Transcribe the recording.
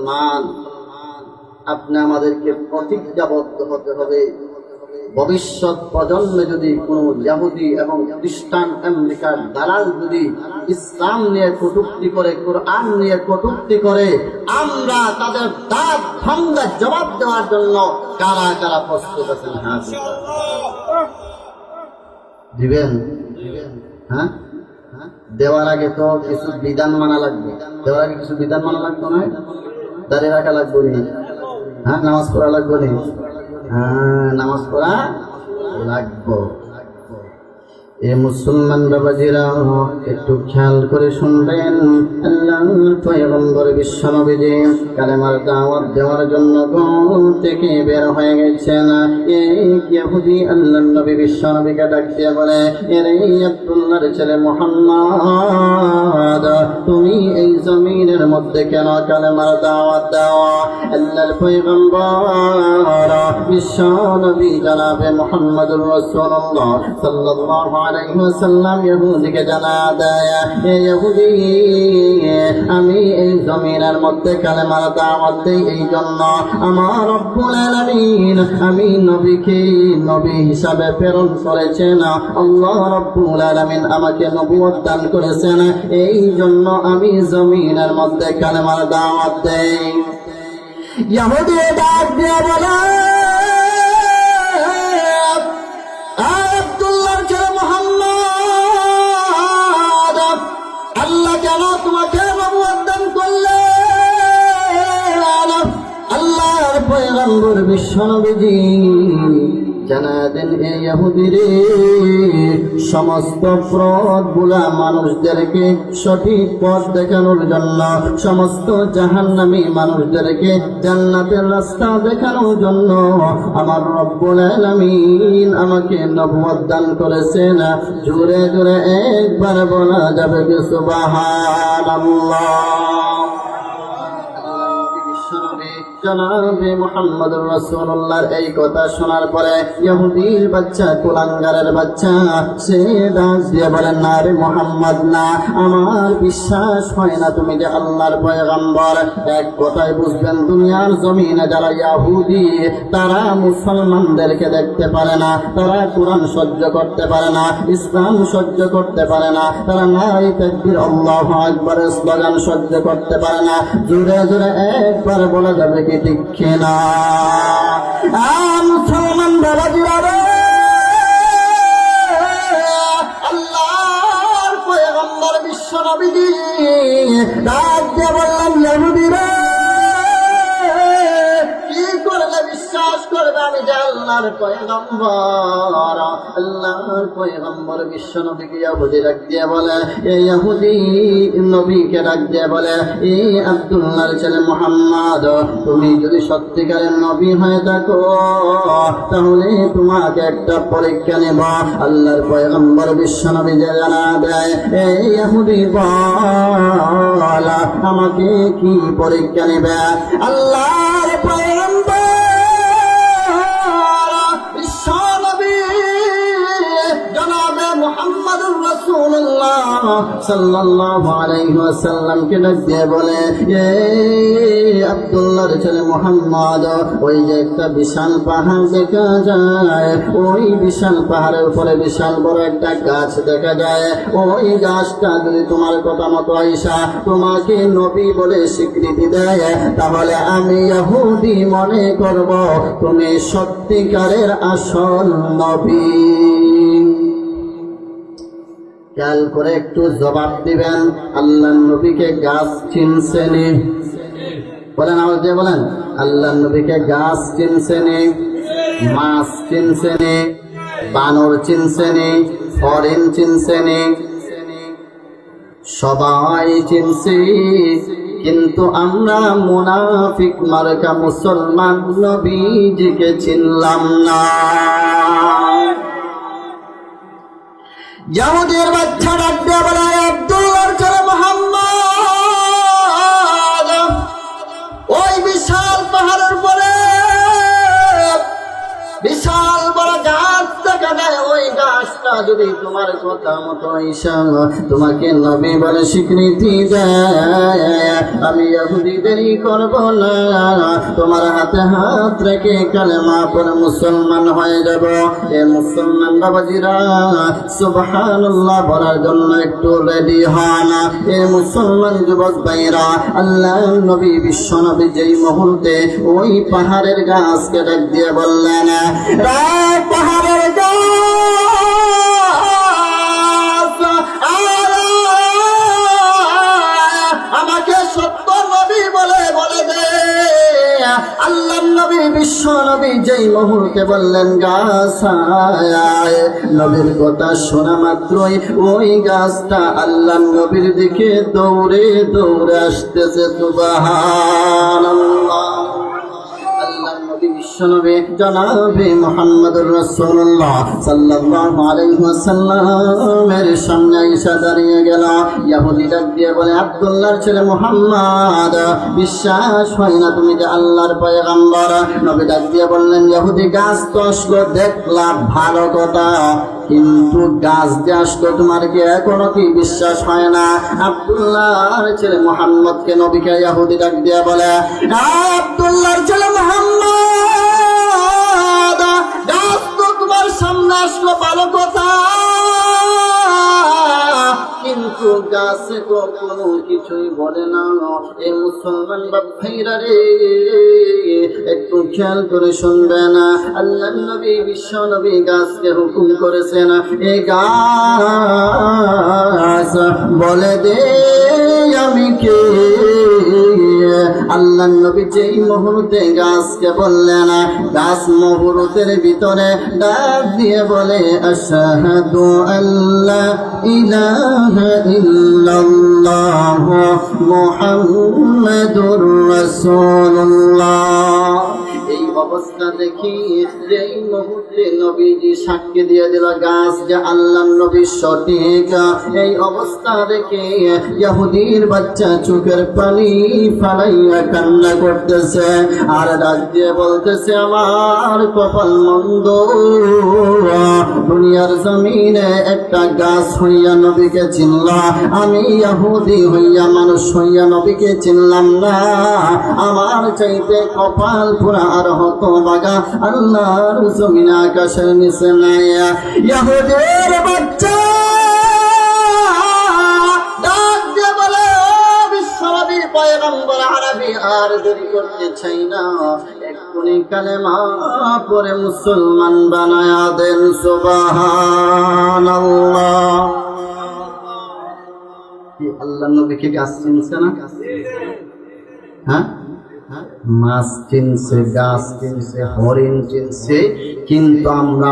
মুসলমান, আপনি আমাদেরকে প্রতিজ্ঞাবদ্ধ হতে হবে। ভবিষ্যৎ প্রজন্মে যদি কোনো ইয়াহুদি এবং খ্রিস্টান আমেরিকার দালাল যদি ইসলাম নিয়ে কটুক্তি করে, কোরআন নিয়ে কটুক্তি করে, আমরা তাদের দাঁত ভাঙ্গা জবাব দেওয়ার জন্য কারা কারা প্রস্তুত আছেন? হাত দিবেন। হ্যাঁ হ্যাঁ? দেওয়ার আগে তো কিছু বিধান মানা লাগবে। দেওয়ার আগে কিছু বিধান মানা লাগবে না? দাঁড়িয়ে রাখা লাগবে না? হ্যাঁ নামাজ পড়া লাগবে না? হ্যাঁ নামাজ পড়া লাগবো। এ মুসলমান বাবাজিরা, একটু খেয়াল করে শুনবেন। পয়গম্বর বিশ্বনবীজি কালেমার দাওয়াত দেওয়ার জন্য ঘর থেকে বের হয়ে গেছেন। এই ইহুদি আল্লাহর নবী বিশ্বনবীকে ডাক দিয়ে বলে, এরে আব্দুল্লাহর ছেলে মুহাম্মদ, তুমি এই জমিনের মধ্যে কেন কালেমার দাওয়াত দাও? আল্লাহর পয়গম্বর বিশ্বনবী জনাবে মুহাম্মদুর রাসূলুল্লাহ সাল্লাল্লাহু আলাইহি ওয়াসাল্লাম ইহুদিকে জানা দেয়। এ ইহুদি আমি এই জমিনের মধ্যে কালেমার দাওয়াত দেই এই জন্য। আমার রব্বুল আমি নবীকে নবী হিসাবে প্রেরণ করেছেন। আল্লাহ রব্বুল আলামিন আমাকে নবুয়ত দান করেছেন। এই জন্য আমি জমিনের মধ্যে কালেমার দাওয়াত দেই। ইহুদি ডাক দিয়ে বলে পয়গম্বর বিশ্বনবীজি জানা দেন এ ইহুদিরে, সমস্ত প্রদগুলা মানুষদেরকে সঠিক পথ দেখানোর জন্য, সমস্ত জাহান্নামী মানুষদেরকে জান্নাতের রাস্তা দেখানোর জন্য আমার রব্বুল আলামিন আমাকে নবুয়ত দান করেছেন। জোরে জোরে একবার বলা যাবে সুবহানাল্লাহ। তারা মুসলমানদেরকে দেখতে পারে না, তারা কোরআন সহ্য করতে পারে না, ইসলাম সহ্য করতে পারে না, তারা নাই তাকবীর, আল্লাহ আকবরের স্লোগান সহ্য করতে পারে না। জোরে জোরে একবার বলা যাবে ঠিক না। করবে আমি যে আল্লাহর পয়গম্বর আল্লাহর পয়গম্বর বিশ্ব নবীকে দিয়ে বলে এই ইহুদি নবীকে বলে এই আব্দুল্লাহর ছেলে মোহাম্মদ, তুমি যদি সত্যিকারের নবী হয়ে থাকো, তাহলে তোমাকে একটা পরীক্ষা নেব। আল্লাহর পয়গম্বর বিশ্ব নবী যে জানা দেয় এই বল, আমাকে কি পরীক্ষা নেবে? আল্লাহর পয়গম্বর সাল্লাল্লাহু আলাইহি ওয়াসাল্লামকে বলে এই আব্দুল্লাহর ছেলে মুহাম্মদ, ওই যে একটা বিশাল পাহাড় দেখা যায়, ওই বিশাল পাহাড়ের উপরে বিশাল বড় একটা গাছ দেখা যায়। ওই গাছটা যদি তোমার কথা মতো আইসা তোমাকে নবী বলে স্বীকৃতি দেয়, তাহলে আমি ইহুদি মনে করব, তুমি সত্যিকারের আসল নবী। খেয়াল করে একটু জবাব দিবেন। আল্লাহ নবীকে গাছ চিনছেনি বলেন আওয়াজ যে বলেন, আল্লাহ নবীকে গাছ চিনছেনি মাছ চিনছেনি বানর চিনছেনি ফরেন চিনছেনি সবাই চিনছি, কিন্তু আমরা মুনাফিক মার্কা মুসলমান নবীজিকে চিনলাম না। ইয়াহুদের বাচ্চা ডাক দিয়ে বলে চলে মোহাম্মদ। ওই বিশাল পাহাড়ের পরে বিশাল বড় গাছ যদি তোমার কথা মতো তোমাকে নবী বলে স্বীকৃতি দেয়, আমি ইহুদি দেরি করব না। তোমার হাতে হাত রেখে মুসলমান হয়ে যাব। এ মুসলমান বাবাজিরা বলার জন্য একটু রেডি হন। এ মুসলমান যুবক ভাইরা আল্লাহ নবী, বিশ্ব নবী যেই মুহূর্তে ওই পাহাড়ের গাছকে ডাক দিয়ে বললেন "এই নবী বিশ্ব নবী যেই মুহূর্তে বললেন গাছ আয়, আয়। নবীর কথা শোনা মাত্রই ওই গাছটা আল্লাহ নবীর দিকে দৌড়ে দৌড়ে আসতেছে তুবাহ বিশ্বনবী জনাবে মুহাম্মদুর রাসূলুল্লাহ সাল্লাল্লাহু আলাইহি ওয়াসাল্লামের সামনে এসে দাঁড়িয়ে গেল। ইহুদি ডাক দিয়ে বলে, আব্দুল্লাহর ছেলে মুহাম্মদ, বিশ্বাস হয় না তুমি যে আল্লাহর পয়গম্বর? নবী ডাক দিয়ে বললেন ইহুদি গাছ তো আসলো দেখলাম ভালো কথা। কিন্তু গাছ যে আসলো তোমার কি এখনও কি বিশ্বাস হয় না? আব্দুল্লাহর ছেলে মোহাম্মদকে নবীকে ইয়াহুদি ডাক দিয়ে বলে "আয় আব্দুল্লাহর ছেলে মোহাম্মদ তোমার সামনে আসলো ভালো কথা। কিন্তু গাছে কখনো কিছুই বলে না। এ মুসলমান ভাইরা রে, একটু খেয়াল করে শুনবে না। আল্লাহ নবী, বিশ্ব নবী গাছকে হুকুম করেছেন, এ গাছ, বলে দে আমি কে? আল্লাহ নবী যেই মুহূর্তে গাছকে বললেন, গাছ মুহূর্তের ভিতরে ডাক দিয়ে বলে, আশাহাদু আল্লাহ ইলাহা ইল্লাল্লাহ মুহাম্মাদুর রাসূলুল্লাহ। এই অবস্থা দেখি মুহূর্তে নবীজি সাক্ষী দিয়ে দিল, গাছ যে আল্লাহ সঠিক। এই অবস্থা দেখে বাচ্চা চোখের পানি ফালাইয়া কান্না করতেছে আর ডাক দিয়ে বলতেছে, আমার কপাল মন্দ। দুনিয়ার জমিনে একটা গাছ হইয়া নবীকে চিনলাম আমি ইহুদি হইয়া মানুষ হইয়া নবীকে চিনলাম না। আমার চাইতে কপাল পুরা আর হত বাগা আল্লাহর জমিনে আকাশের নিচে নাই ইহুদের বাচ্চা মুসলমান বানায়া দেন আল্লাহ নবীকে গাছ চিনছে না? হ্যাঁ? মাছ চিনছে গাছ চিনছে হরিণ চিনছে কিন্তু আমরা